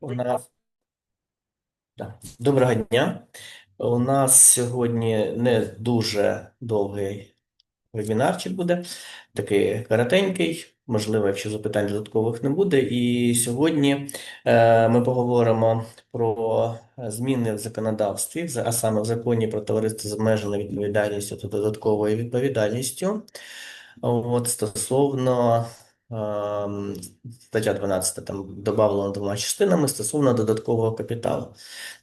У нас. Доброго дня. У нас сьогодні не дуже довгий вебінарчик буде, такий коротенький. Можливо, якщо запитань додаткових не буде. І сьогодні е, ми поговоримо про зміни в законодавстві, а саме в законі про товариство з обмеженою відповідальністю та додатковою відповідальністю. От стосовно стаття 12 там додавлено двома частинами стосовно додаткового капіталу.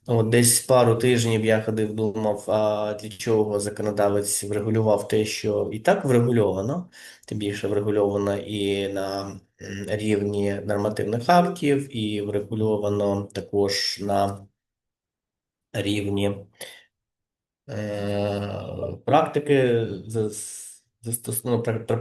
От десь пару тижнів я ходив, думав, а для чого законодавець врегулював те, що і так врегульовано, тим більше врегульовано і на рівні нормативних актів, і врегульовано також на рівні е, практики зас-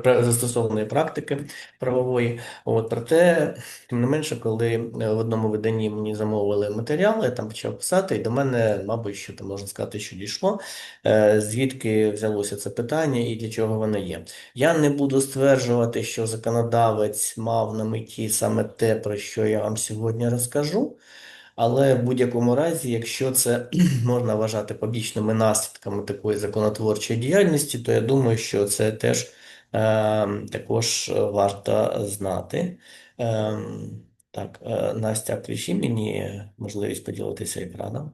застосованої практики правової. От, проте, тим не менше, коли е, в одному виданні мені замовили матеріал, я там почав писати, і до мене, мабуть, що там можна сказати, що дійшло, е, звідки взялося це питання і для чого воно є. Я не буду стверджувати, що законодавець мав на меті саме те, про що я вам сьогодні розкажу. Але в будь-якому разі, якщо це можна вважати побічними наслідками такої законотворчої діяльності, то я думаю, що це теж е, також варто знати. Е, так, е, Настя, включи мені можливість поділитися екраном.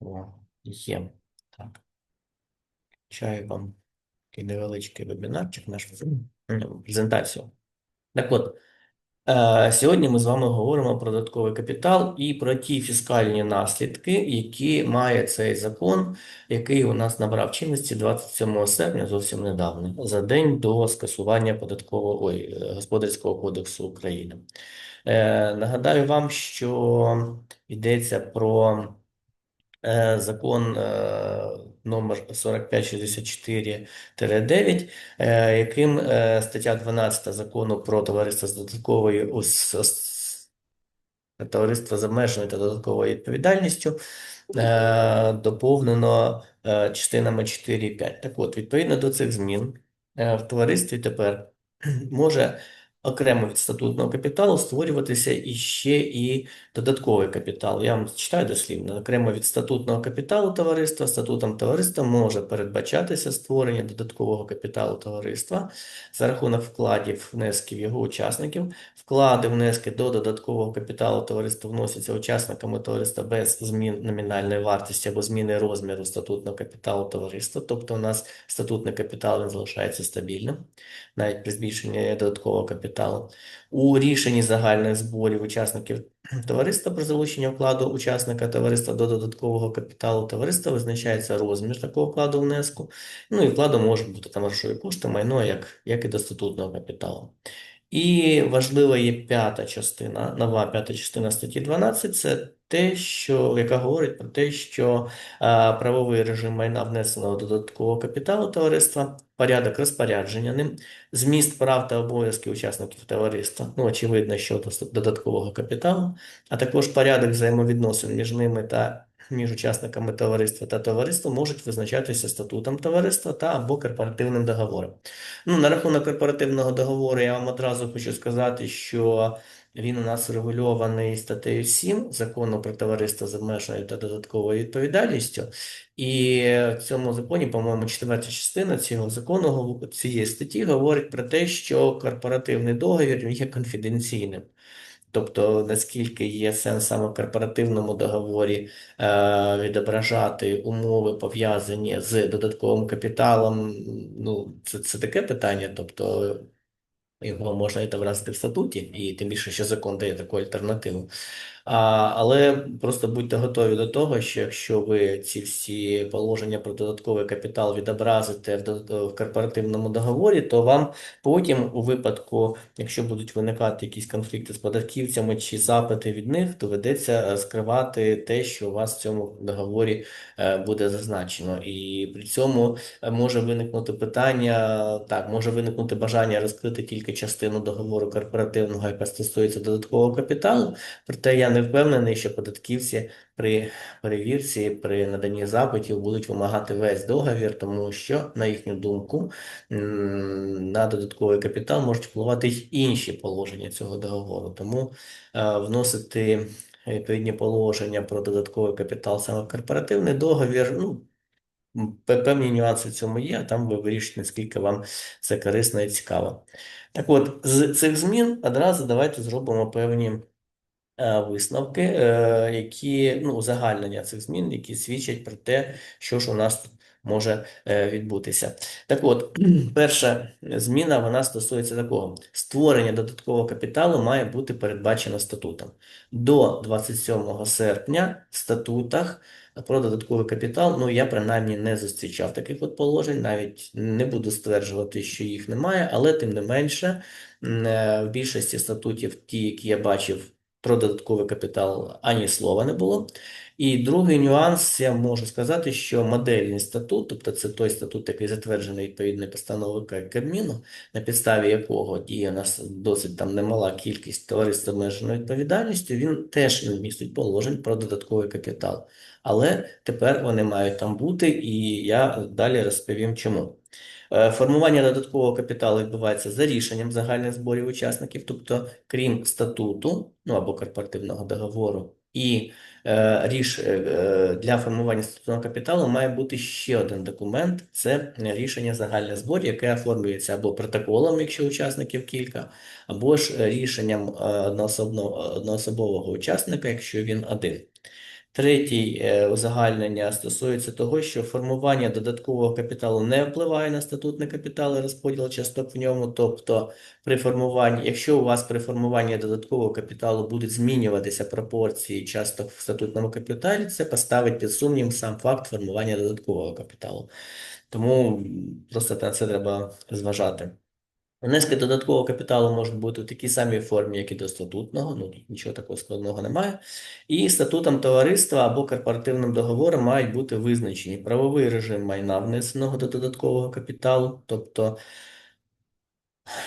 О, є. Так. Чаю вам такий невеличкий вебінарчик, наш презентацію. Так от, Е, Сьогодні ми з вами говоримо про додатковий капітал і про ті фіскальні наслідки, які має цей закон, який у нас набрав чинності 27 серпня, зовсім недавно, за день до скасування податкового ой, Господарського кодексу України. Е, Нагадаю вам, що йдеться про закон е, номер 4564-9, е, яким е, стаття 12 закону про товариство з додатковою товариство з обмеженою та додатковою відповідальністю е, доповнено е, частинами 4 і 5. Так от, відповідно до цих змін, е, в товаристві тепер може окремо від статутного капіталу створюватися іще і додатковий капітал. Я вам читаю дослівно. Окремо від статутного капіталу товариства, статутом товариства може передбачатися створення додаткового капіталу товариства за рахунок вкладів, внесків його учасників. Вклади, внески до додаткового капіталу товариства вносяться учасниками товариства без змін номінальної вартості або зміни розміру статутного капіталу товариства. Тобто у нас статутний капітал він залишається стабільним, навіть при збільшенні додаткового капіталу. У рішенні загальних зборів учасників товариства про залучення вкладу учасника товариства до додаткового капіталу товариства визначається розмір такого вкладу внеску. Ну і вкладом може бути там грошові кошти, майно, як, як і до статутного капіталу. І важлива є п'ята частина, нова п'ята частина статті 12, це те, що, яка говорить про те, що а, правовий режим майна внесеного додаткового капіталу товариства, порядок розпорядження ним, зміст прав та обов'язків учасників товариства, ну, очевидно, щодо додаткового капіталу, а також порядок взаємовідносин між ними та між учасниками товариства та товариством можуть визначатися статутом товариства та або корпоративним договором. Ну, на рахунок корпоративного договору я вам одразу хочу сказати, що він у нас регульований статтею 7 Закону про товариство з обмеженою та додатковою відповідальністю. І в цьому законі, по-моєму, четверта частина цього закону, цієї статті говорить про те, що корпоративний договір є конфіденційним. Тобто, наскільки є сенс саме в корпоративному договорі е, відображати умови, пов'язані з додатковим капіталом, ну, це, це таке питання. Тобто, його можна відобразити в статуті, і тим більше, що закон дає таку альтернативу. Але просто будьте готові до того, що якщо ви ці всі положення про додатковий капітал відобразите в, корпоративному договорі, то вам потім, у випадку, якщо будуть виникати якісь конфлікти з податківцями чи запити від них, доведеться е, скривати те, що у вас в цьому договорі е, буде зазначено. І при цьому е, може виникнути питання, так, може виникнути бажання розкрити тільки частину договору корпоративного, яка стосується додаткового капіталу. Проте я не впевнений, що податківці при перевірці, при наданні запитів будуть вимагати весь договір, тому що, на їхню думку, на додатковий капітал можуть впливати й інші положення цього договору. Тому е, вносити відповідні положення про додатковий капітал саме в корпоративний договір, ну, певні нюанси в цьому є, а там ви вирішите, наскільки вам це корисно і цікаво. Так от, з цих змін одразу давайте зробимо певні висновки, е, які, ну, узагальнення цих змін, які свідчать про те, що ж у нас тут може е, відбутися. Так от, перша зміна, вона стосується такого. Створення додаткового капіталу має бути передбачено статутом. До 27 серпня в статутах про додатковий капітал, ну, я принаймні не зустрічав таких от положень, навіть не буду стверджувати, що їх немає, але тим не менше, е, в більшості статутів, ті, які я бачив, про додатковий капітал ані слова не було. І другий нюанс, я можу сказати, що модельний статут, тобто це той статут, який затверджений відповідною постановою Кабміну, на підставі якого діє у нас досить там немала кількість товариств з обмеженою відповідальністю, він теж не містить положень про додатковий капітал. Але тепер вони мають там бути, і я далі розповім чому. Е, Формування додаткового капіталу відбувається за рішенням загальних зборів учасників, тобто крім статуту, ну або корпоративного договору, і е, ріш, е, для формування статутного капіталу має бути ще один документ це рішення загальних зборів, яке оформлюється або протоколом, якщо учасників кілька, або ж рішенням е, одноособного, одноособового учасника, якщо він один. Третій е, узагальнення стосується того, що формування додаткового капіталу не впливає на статутний капітал і розподіл часток в ньому. Тобто, при формуванні, якщо у вас при формуванні додаткового капіталу будуть змінюватися пропорції часток в статутному капіталі, це поставить під сумнів сам факт формування додаткового капіталу. Тому просто на це треба зважати. Внески додаткового капіталу можуть бути в такій самій формі, як і до статутного, ну нічого такого складного немає. І статутом товариства або корпоративним договором мають бути визначені правовий режим майна, внесеного до додаткового капіталу, тобто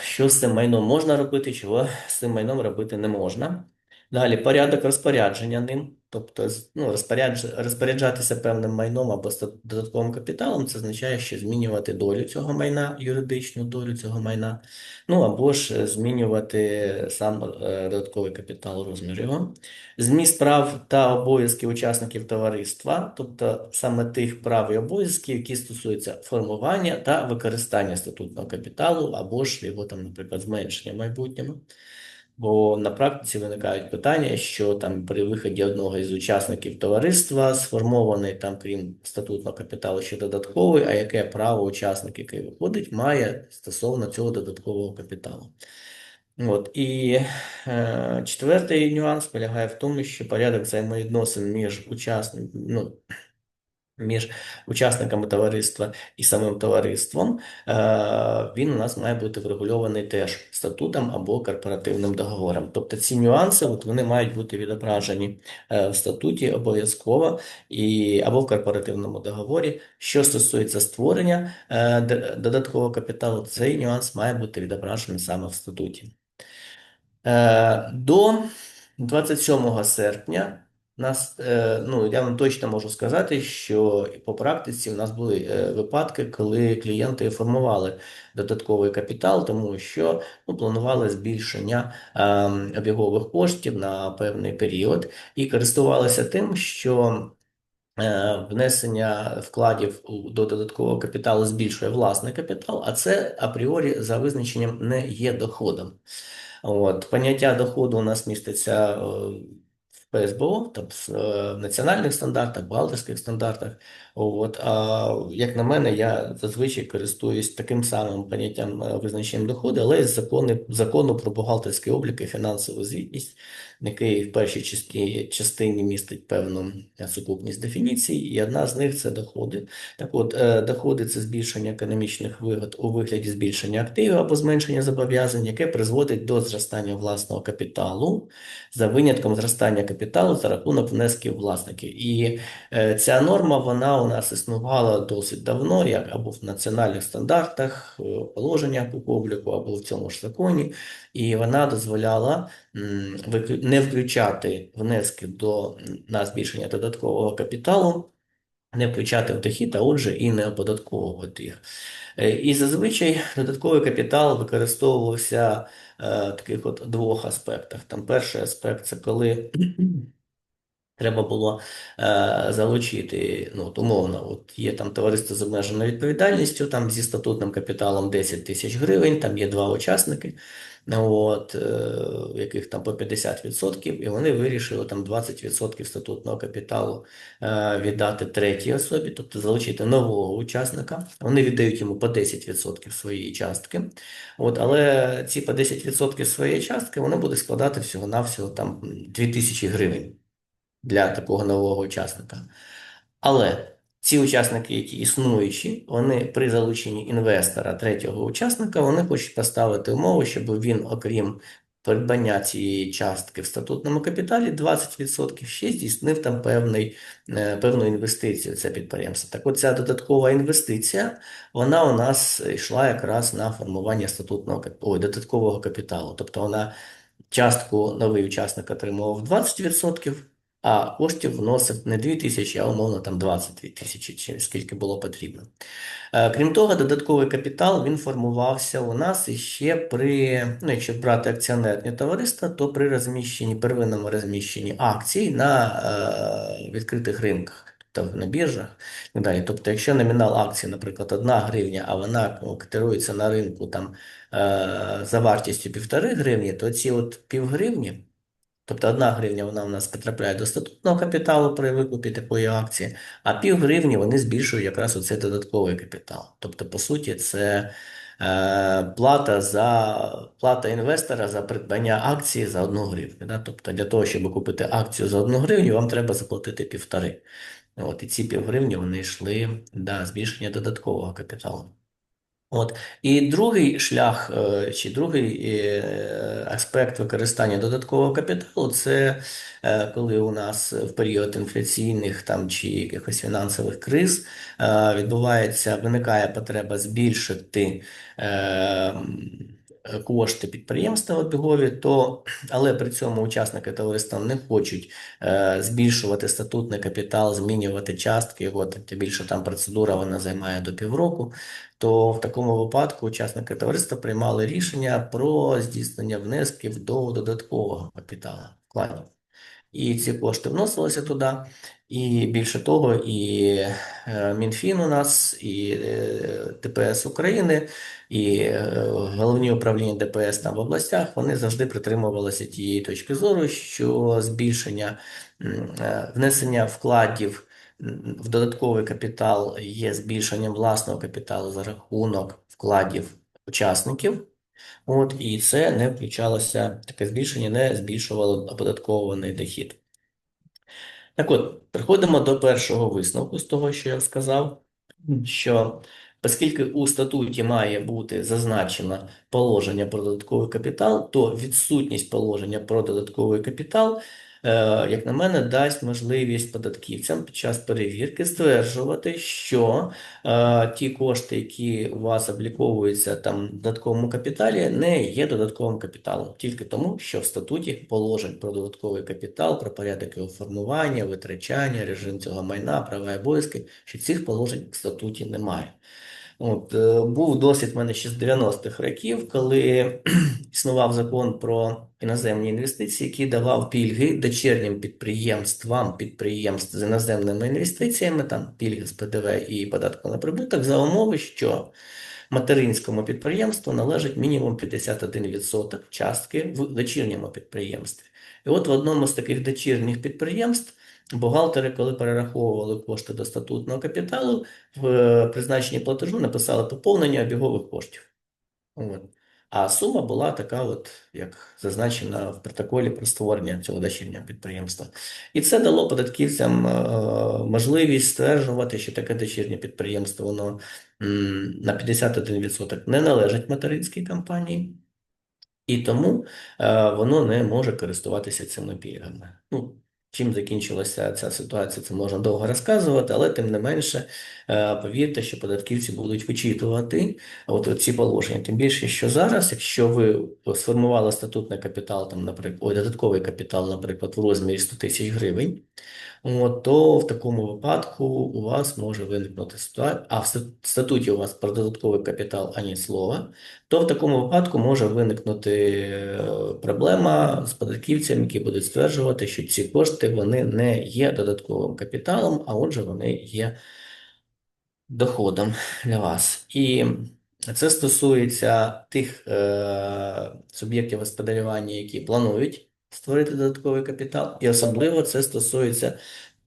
що з цим майном можна робити, чого з цим майном робити не можна. Далі порядок розпорядження ним, тобто ну, розпорядж... розпоряджатися певним майном або додатковим капіталом, це означає, що змінювати долю цього майна, юридичну долю цього майна, ну або ж е, змінювати сам е, додатковий капітал, розмір його. Зміст прав та обов'язків учасників товариства, тобто саме тих прав і обов'язків, які стосуються формування та використання статутного капіталу, або ж його там, наприклад, зменшення в майбутньому. Бо на практиці виникають питання, що там при виході одного із учасників товариства сформований там, крім статутного капіталу, ще додатковий, а яке право учасник, який виходить, має стосовно цього додаткового капіталу. От і е, четвертий нюанс полягає в тому, що порядок взаємовідносин між учасниками, ну, між учасниками товариства і самим товариством, е, він у нас має бути врегульований теж статутом або корпоративним договором. Тобто ці нюанси от вони мають бути відображені е, в статуті обов'язково і або в корпоративному договорі. Що стосується створення е, додаткового капіталу, цей нюанс має бути відображений саме в статуті. До 27 серпня нас, е, ну, я вам точно можу сказати, що по практиці у нас були е, випадки, коли клієнти формували додатковий капітал, тому що ну, планували збільшення ем, обігових коштів на певний період і користувалися тим, що е, внесення вкладів до додаткового капіталу збільшує власний капітал, а це апріорі за визначенням не є доходом. От, поняття доходу у нас міститься е, в ПСБО, тобто в національних стандартах, балтійських стандартах. От, а як на мене, я зазвичай користуюсь таким самим поняттям е, визначенням доходу, але з закони, закону про бухгалтерський облік і фінансову звітність, який в першій частині, частині містить певну сукупність дефініцій, і одна з них це доходи. Так от, е, доходи це збільшення економічних вигод у вигляді збільшення активів або зменшення зобов'язань, яке призводить до зростання власного капіталу за винятком зростання капіталу за рахунок внесків власників. І е, ця норма вона у нас існувала досить давно, як або в національних стандартах, положеннях по обліку, або в цьому ж законі, і вона дозволяла не включати внески до на збільшення додаткового капіталу не включати в дохід, а отже, і не оподатковувати їх. Е, І зазвичай додатковий капітал використовувався е, в таких от двох аспектах. Там перший аспект це коли треба було е, залучити, ну, от умовно, от є там товариство з обмеженою відповідальністю, там зі статутним капіталом 10 тисяч гривень, там є два учасники, от, е, яких там по 50%, і вони вирішили там 20% статутного капіталу е, віддати третій особі, тобто залучити нового учасника. Вони віддають йому по 10% своєї частки. От, але ці по 10% своєї частки вони будуть складати всього-навсього там 2000 гривень для такого нового учасника. Але ці учасники, які існуючі, вони при залученні інвестора, третього учасника, вони хочуть поставити умову, щоб він, окрім придбання цієї частки в статутному капіталі, 20% ще здійснив там певний, е, певну інвестицію в це підприємство. Так от ця додаткова інвестиція, вона у нас йшла якраз на формування статутного ой, додаткового капіталу. Тобто вона частку новий учасник отримував 20%, а коштів вносив не 2 тисячі, а умовно там 22 тисячі, чи скільки було потрібно. Е, Крім того, додатковий капітал він формувався у нас іще при, ну, якщо брати акціонерні товариства, то при розміщенні, первинному розміщенні акцій на е, відкритих ринках, тобто на біржах і далі. Тобто, якщо номінал акції, наприклад, 1 гривня, а вона ну, котирується на ринку там е, за вартістю 1,5 гривні, то ці от півгривні Тобто одна гривня вона в нас потрапляє до статутного капіталу при викупі такої акції, а пів гривні вони збільшують якраз оцей додатковий капітал. Тобто, по суті, це е, плата за плата інвестора за придбання акції за одну гривню. Да? Тобто для того, щоб купити акцію за одну гривню, вам треба заплатити півтори. От, і ці півгривні вони йшли на збільшення додаткового капіталу. От. І другий шлях, е, чи другий е, аспект використання додаткового капіталу це е, коли у нас в період інфляційних там, чи якихось фінансових криз відбувається, виникає потреба збільшити кошти підприємства обігові, то, але при цьому учасники товариства не хочуть е, збільшувати статутний капітал, змінювати частки, от, тим більше там процедура вона займає до півроку то в такому випадку учасники товариства приймали рішення про здійснення внесків до додаткового капіталу вкладів. І ці кошти вносилися туди. І більше того, і е, Мінфін у нас, і е, ДПС України, і е, головні управління ДПС там в областях, вони завжди притримувалися тієї точки зору, що збільшення е, внесення вкладів в додатковий капітал є збільшенням власного капіталу за рахунок вкладів учасників. От, і це не включалося, таке збільшення не збільшувало оподаткований дохід. Так от, приходимо до першого висновку з того, що я сказав, що оскільки у статуті має бути зазначено положення про додатковий капітал, то відсутність положення про додатковий капітал, е, як на мене, дасть можливість податківцям під час перевірки стверджувати, що е, ті кошти, які у вас обліковуються там в додатковому капіталі, не є додатковим капіталом, тільки тому, що в статуті положень про додатковий капітал, про порядок його формування, витрачання, режим цього майна, права і обов'язки, що цих положень в статуті немає. От, е, був досвід в мене ще з 90-х років, коли існував закон про іноземні інвестиції, який давав пільги дочірнім підприємствам, підприємств з іноземними інвестиціями, там пільги з ПДВ і податку на прибуток, за умови, що материнському підприємству належить мінімум 51% частки в дочірньому підприємстві. І от в одному з таких дочірніх підприємств бухгалтери, коли перераховували кошти до статутного капіталу, в е, призначенні платежу написали поповнення обігових коштів. От. А сума була така, от, як зазначена в протоколі про створення цього дочірнього підприємства. І це дало податківцям е, можливість стверджувати, що таке дочірнє підприємство воно на 51% не належить материнській компанії, і тому е, воно не може користуватися цими пільгами. Ну, Чим закінчилася ця ситуація, це можна довго розказувати, але тим не менше, е, повірте, що податківці будуть вичитувати от ці положення. Тим більше, що зараз, якщо ви сформували статутний капітал, там, наприклад, ой, додатковий капітал, наприклад, в розмірі 100 тисяч гривень, от, то в такому випадку у вас може виникнути ситуація, а в статуті у вас про додатковий капітал ані слова, то в такому випадку може виникнути е, проблема з податківцями, які будуть стверджувати, що ці кошти вони не є додатковим капіталом, а отже, вони є доходом для вас. І це стосується тих е, суб'єктів господарювання, які планують створити додатковий капітал, і особливо це стосується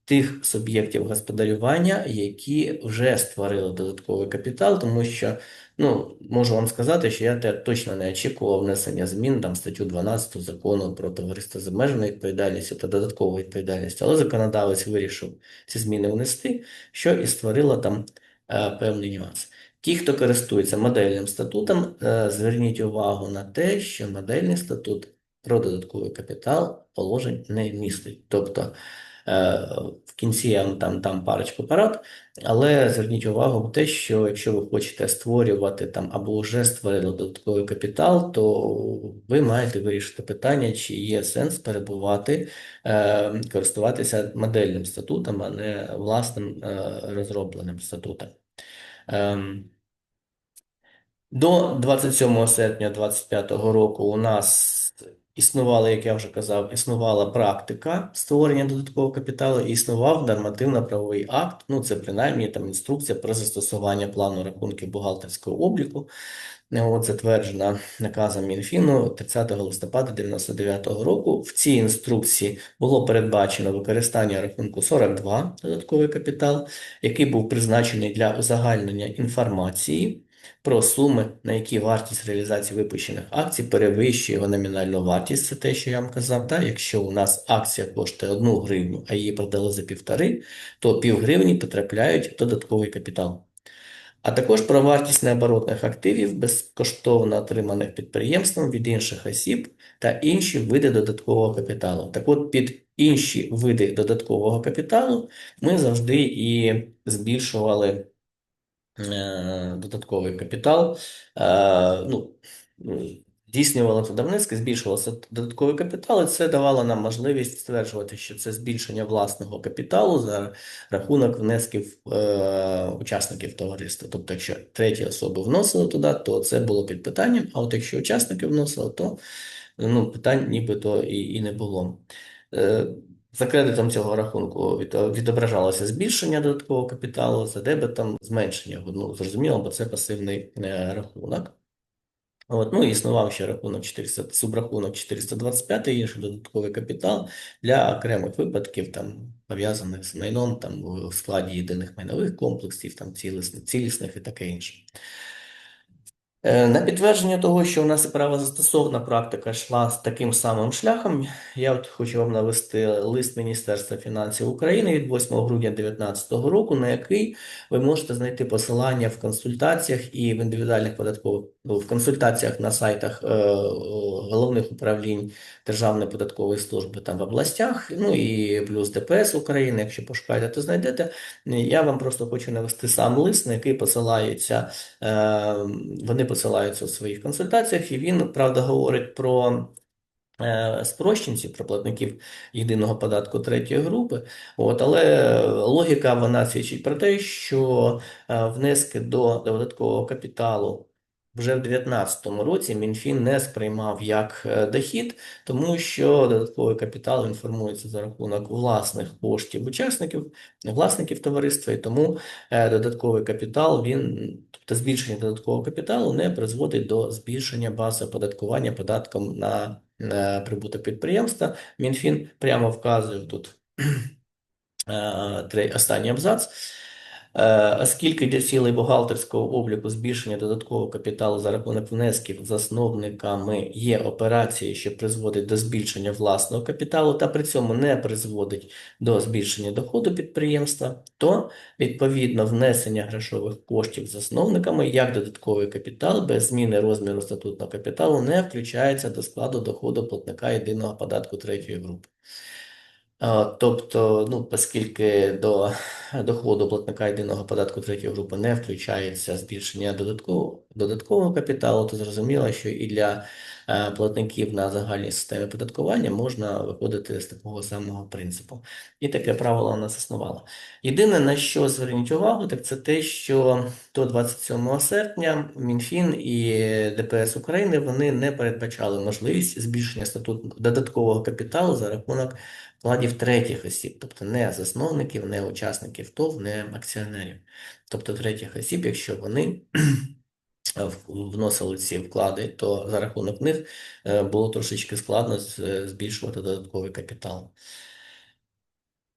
тих суб'єктів господарювання, які вже створили додатковий капітал, тому що ну, можу вам сказати, що я точно не очікував внесення змін там статтю 12 закону про товариство з обмеженою відповідальністю та додаткову відповідальність, але законодавець вирішив ці зміни внести, що і створило там е, певний нюанс. Ті, хто користується модельним статутом, е, зверніть увагу на те, що модельний статут про додатковий капітал положень не містить. Тобто е, в кінці я там там парочку парад, але зверніть увагу на те, що якщо ви хочете створювати там або вже створили додатковий капітал, то ви маєте вирішити питання, чи є сенс перебувати, е, користуватися модельним статутом, а не власним розробленим статутом. Ем, до 27 серпня 2025 року у нас існувала, як я вже казав, існувала практика створення додаткового капіталу і існував нормативно-правовий акт, ну це принаймні там інструкція про застосування плану рахунків бухгалтерського обліку. От затверджена наказом Мінфіну 30 листопада 1999 року. В цій інструкції було передбачено використання рахунку 42 додатковий капітал, який був призначений для узагальнення інформації про суми, на які вартість реалізації випущених акцій перевищує його номінальну вартість, це те, що я вам казав. Так? Якщо у нас акція коштує 1 гривню, а її продали за півтори, то пів гривні потрапляють в додатковий капітал. А також про вартість необоротних активів, безкоштовно отриманих підприємством від інших осіб та інші види додаткового капіталу. Так от під інші види додаткового капіталу ми завжди і збільшували. Е, додатковий капітал. Е, ну, Здійснювало видавництво, збільшувався додатковий капітал, і це давало нам можливість стверджувати, що це збільшення власного капіталу за рахунок внесків е, учасників товариства. Тобто, якщо треті особи вносили туди, то це було під питанням. А от якщо учасники вносили, то ну, питань нібито і, і не було. За кредитом цього рахунку відображалося збільшення додаткового капіталу, за дебетом зменшення. Ну, зрозуміло, бо це пасивний е, рахунок. От, ну, існував ще рахунок 400, субрахунок 425, інший додатковий капітал для окремих випадків, там, пов'язаних з майном там, в складі єдиних майнових комплексів, там, цілісних, цілісних і таке інше. Е, на підтвердження того, що у нас і правозастосовна практика йшла з таким самим шляхом, я от хочу вам навести лист Міністерства фінансів України від 8 грудня 2019 року, на який ви можете знайти посилання в консультаціях і в індивідуальних податкових ну, в консультаціях на сайтах е, головних управлінь Державної податкової служби там в областях, ну і плюс ДПС України. Якщо пошукаєте, то знайдете. Я вам просто хочу навести сам лист, на який посилаються е, вони посилаються у своїх консультаціях, і він, правда, говорить про е, спрощенців, про платників єдиного податку третьої групи. От, Але логіка вона свідчить про те, що е, внески до додаткового капіталу. Вже в 2019 році МінФін не сприймав як е, дохід, тому що додатковий капітал інформується за рахунок власних коштів учасників, власників товариства, і тому додатковий капітал він, тобто збільшення додаткового капіталу, не призводить до збільшення бази оподаткування податком на, на прибуток підприємства. МінФін прямо вказує тут е, останній абзац. Е, оскільки для цілей бухгалтерського обліку збільшення додаткового капіталу за рахунок внесків засновниками є операції, що призводить до збільшення власного капіталу, та при цьому не призводить до збільшення доходу підприємства, то відповідно внесення грошових коштів засновниками як додатковий капітал без зміни розміру статутного капіталу не включається до складу доходу платника єдиного податку третьої групи. Тобто, ну, оскільки до доходу платника єдиного податку третьої групи не включається збільшення додаткового, додаткового капіталу, то зрозуміло, що і для е, платників на загальній системі податкування можна виходити з такого самого принципу. І таке правило у нас існувало. Єдине, на що зверніть увагу, так це те, що до 27 серпня Мінфін і ДПС України вони не передбачали можливість збільшення статуту додаткового капіталу за рахунок вкладів третіх осіб, тобто не засновників, не учасників ТОВ, не акціонерів. Тобто третіх осіб, якщо вони вносили ці вклади, то за рахунок них е, було трошечки складно збільшувати додатковий капітал.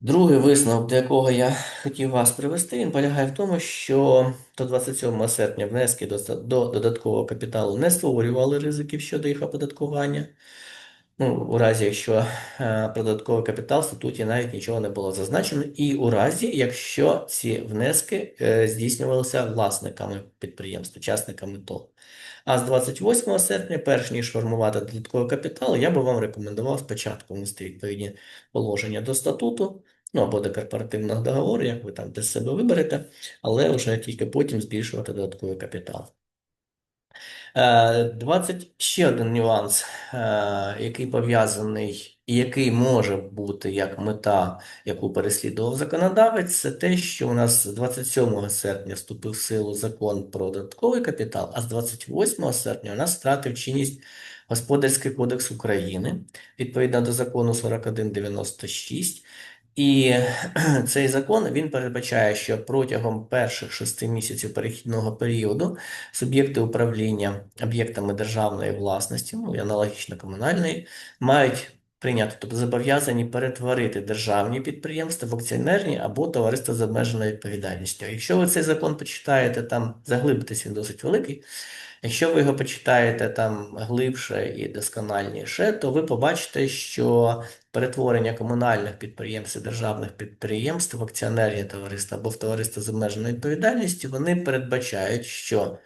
Другий висновок, до якого я хотів вас привести, він полягає в тому, що до 27 серпня внески до додаткового капіталу не створювали ризиків щодо їх оподаткування. Ну, у разі, якщо е, про додатковий капітал в статуті навіть нічого не було зазначено, і у разі, якщо ці внески е, здійснювалися власниками підприємств, учасниками ТОВ. А з 28 серпня, перш ніж формувати додатковий капітал, я би вам рекомендував спочатку внести відповідні положення до статуту, ну або до корпоративного договору, як ви там для себе виберете, але вже тільки потім збільшувати додатковий капітал. Е, 20 ще один нюанс, е, який пов'язаний і який може бути як мета, яку переслідував законодавець, це те, що у нас з 27 серпня вступив в силу закон про додатковий капітал, а з 28 серпня у нас втратив чинність Господарський кодекс України відповідно до закону 4196. І цей закон він передбачає, що протягом перших шести місяців перехідного періоду суб'єкти управління об'єктами державної власності, ну і аналогічно комунальної, мають прийняти, тобто зобов'язані перетворити державні підприємства в акціонерні або товариства з обмеженою відповідальністю. Якщо ви цей закон почитаєте, там заглибитись він досить великий. Якщо ви його почитаєте там глибше і доскональніше, то ви побачите, що перетворення комунальних підприємств і державних підприємств в акціонерні товариства або в товариство з обмеженою відповідальністю, вони передбачають, що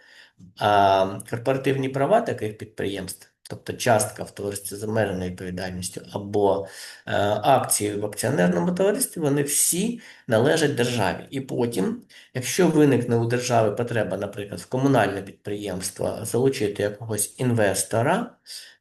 а, корпоративні права таких підприємств, тобто частка в товаристві з обмеженою відповідальністю або е, акції в акціонерному товаристві, вони всі належать державі. І потім, якщо виникне у держави потреба, наприклад, в комунальне підприємство залучити якогось інвестора,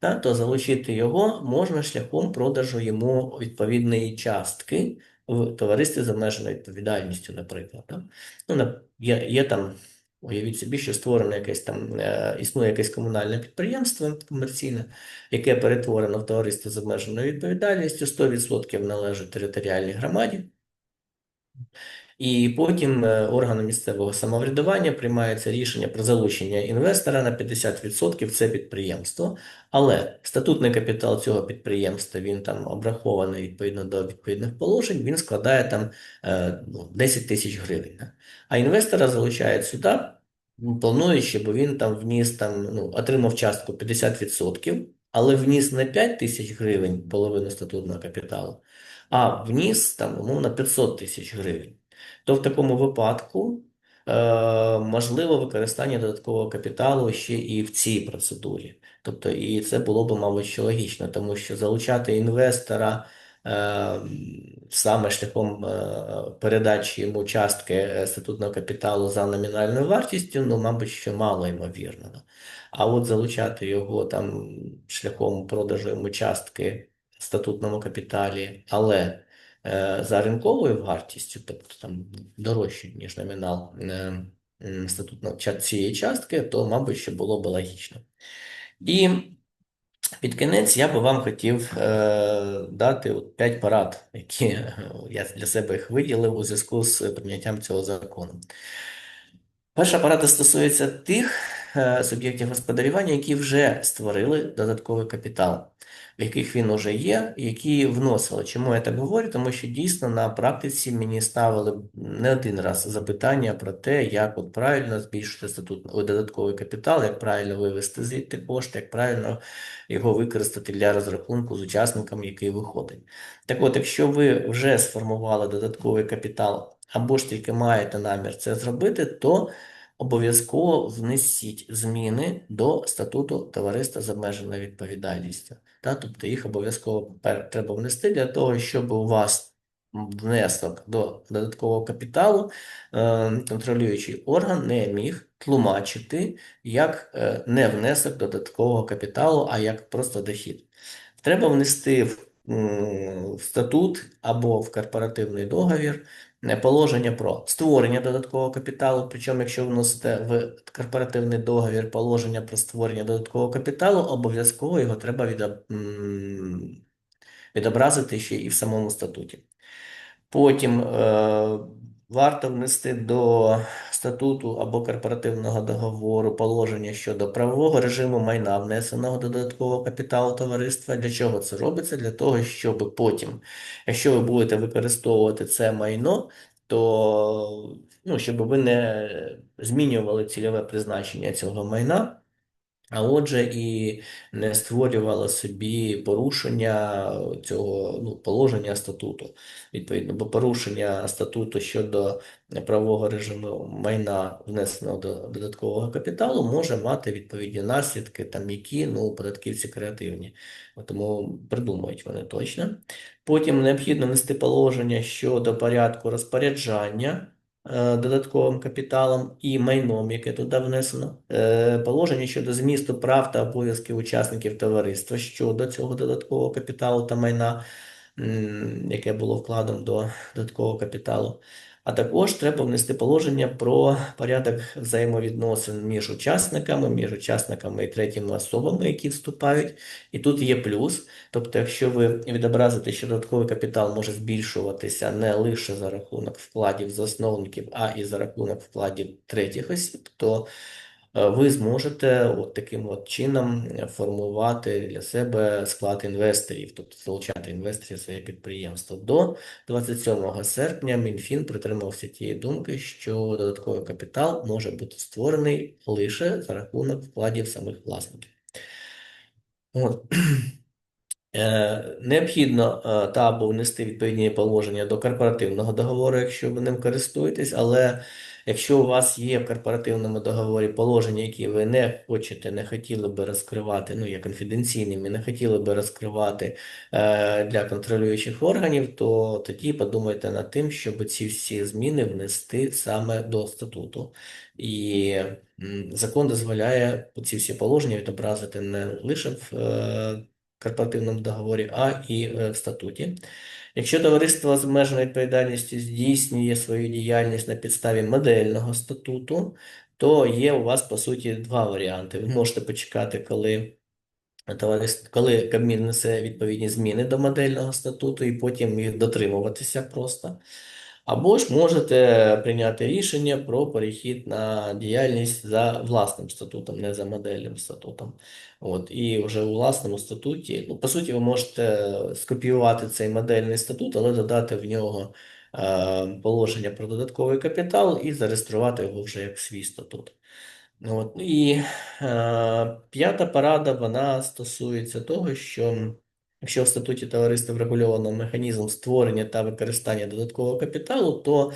та, то залучити його можна шляхом продажу йому відповідної частки в товаристві з обмеженою відповідальністю, наприклад. та. Ну, є, є там, уявіть собі, що створено якесь там, е, існує якесь комунальне підприємство комерційне, яке перетворено в товариство з обмеженою відповідальністю, 100% належить територіальній громаді. І потім е, органом місцевого самоврядування приймається рішення про залучення інвестора на 50% в це підприємство. Але статутний капітал цього підприємства він там обрахований відповідно до відповідних положень, він складає там е, ну, 10 тисяч гривень. А інвестора залучають сюди, плануючи, бо він там вніс там, ну, отримав частку 50%, але вніс не 5 тисяч гривень, половину статутного капіталу, а вніс там, умовно, 500 тисяч гривень то в такому випадку е, можливо використання додаткового капіталу ще і в цій процедурі. Тобто, і це було б, мабуть, що логічно, тому що залучати інвестора е, саме шляхом е, передачі йому частки статутного капіталу за номінальною вартістю, ну, мабуть, що мало ймовірно. А от залучати його там шляхом продажу йому частки статутному капіталі, але за ринковою вартістю, тобто там дорожче, ніж номінал е, м, статутного цієї частки, то, мабуть, що було б логічно. І під кінець я би вам хотів е, дати от 5 порад, які е, я для себе їх виділив у зв'язку з прийняттям цього закону. Перша порада стосується тих е, суб'єктів господарювання, які вже створили додатковий капітал, в яких він уже є, які вносили. Чому я так говорю? Тому що дійсно на практиці мені ставили не один раз запитання про те, як от правильно збільшити статут додатковий капітал, як правильно вивести звідти кошти, як правильно його використати для розрахунку з учасником, який виходить. Так от, якщо ви вже сформували додатковий капітал або ж тільки маєте намір це зробити, то обов'язково внесіть зміни до статуту товариства з обмеженою відповідальністю. Та, тобто їх обов'язково треба внести для того, щоб у вас внесок до додаткового капіталу е, контролюючий орган не міг тлумачити як е, не внесок додаткового капіталу, а як просто дохід. Треба внести в, в статут або в корпоративний договір положення про створення додаткового капіталу. Причому, якщо вносите в корпоративний договір положення про створення додаткового капіталу, обов'язково його треба відобразити ще і в самому статуті. Потім е, варто внести до статуту або корпоративного договору положення щодо правового режиму майна, внесеного до додаткового капіталу товариства. Для чого це робиться? Для того, щоб потім, якщо ви будете використовувати це майно, то ну, щоб ви не змінювали цільове призначення цього майна. А отже, і не створювала собі порушення цього ну, положення статуту. Відповідно, бо порушення статуту щодо правового режиму майна, внесеного до додаткового капіталу, може мати відповідні наслідки, там які ну, податківці креативні. Тому придумають вони точно. Потім необхідно внести положення щодо порядку розпоряджання додатковим капіталом і майном, яке туди внесено, Е, положення щодо змісту прав та обов'язків учасників товариства щодо цього додаткового капіталу та майна, яке було вкладом до додаткового капіталу. А також треба внести положення про порядок взаємовідносин між учасниками, між учасниками і третіми особами, які вступають. І тут є плюс. Тобто, якщо ви відобразите, що додатковий капітал може збільшуватися не лише за рахунок вкладів засновників, а і за рахунок вкладів третіх осіб, то ви зможете от таким от чином формувати для себе склад інвесторів, тобто залучати інвесторів в своє підприємство. До 27 серпня Мінфін притримався тієї думки, що додатковий капітал може бути створений лише за рахунок вкладів самих власників. От. Е, Необхідно е, та або внести відповідні положення до корпоративного договору, якщо ви ним користуєтесь, але якщо у вас є в корпоративному договорі положення, які ви не хочете, не хотіли би розкривати, ну є конфіденційними, не хотіли би розкривати е, для контролюючих органів, то тоді подумайте над тим, щоб ці всі зміни внести саме до статуту. І закон дозволяє ці всі положення відобразити не лише в е, корпоративному договорі, а і е, в статуті. Якщо товариство з обмеженою відповідальністю здійснює свою діяльність на підставі модельного статуту, то є у вас, по суті, два варіанти. Ви можете почекати, коли товариство, коли Кабмін несе відповідні зміни до модельного статуту, і потім їх дотримуватися просто. Або ж можете прийняти рішення про перехід на діяльність за власним статутом, не за модельним статутом. От, і вже у власному статуті, ну, по суті, ви можете скопіювати цей модельний статут, але додати в нього е, положення про додатковий капітал і зареєструвати його вже як свій статут. От, і е, п'ята порада, вона стосується того, що якщо в статуті товариства врегульовано механізм створення та використання додаткового капіталу, то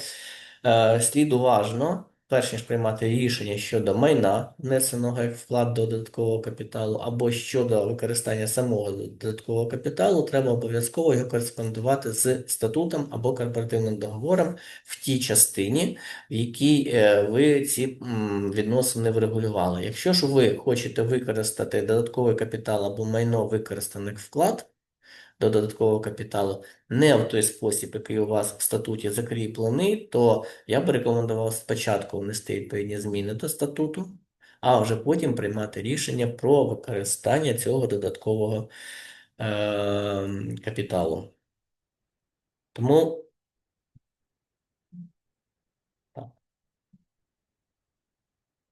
е, слід уважно, перш ніж приймати рішення щодо майна, внесеного як вклад до додаткового капіталу, або щодо використання самого додаткового капіталу, треба обов'язково його кореспондувати з статутом або корпоративним договором в тій частині, в якій е, ви ці відносини врегулювали. Якщо ж ви хочете використати додатковий капітал або майно використане як вклад до додаткового капіталу не в той спосіб, який у вас в статуті закріплений, то я б рекомендував спочатку внести відповідні зміни до статуту, а вже потім приймати рішення про використання цього додаткового е, капіталу. Тому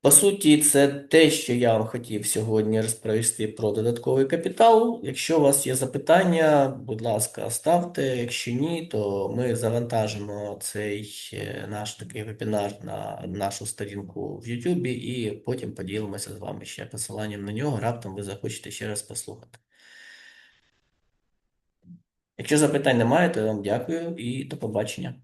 По суті, це те, що я вам хотів сьогодні розповісти про додатковий капітал. Якщо у вас є запитання, будь ласка, ставте. Якщо ні, то ми завантажимо цей е, наш такий вебінар на нашу сторінку в YouTube і потім поділимося з вами ще посиланням на нього. Раптом ви захочете ще раз послухати. Якщо запитань немає, то я вам дякую і до побачення.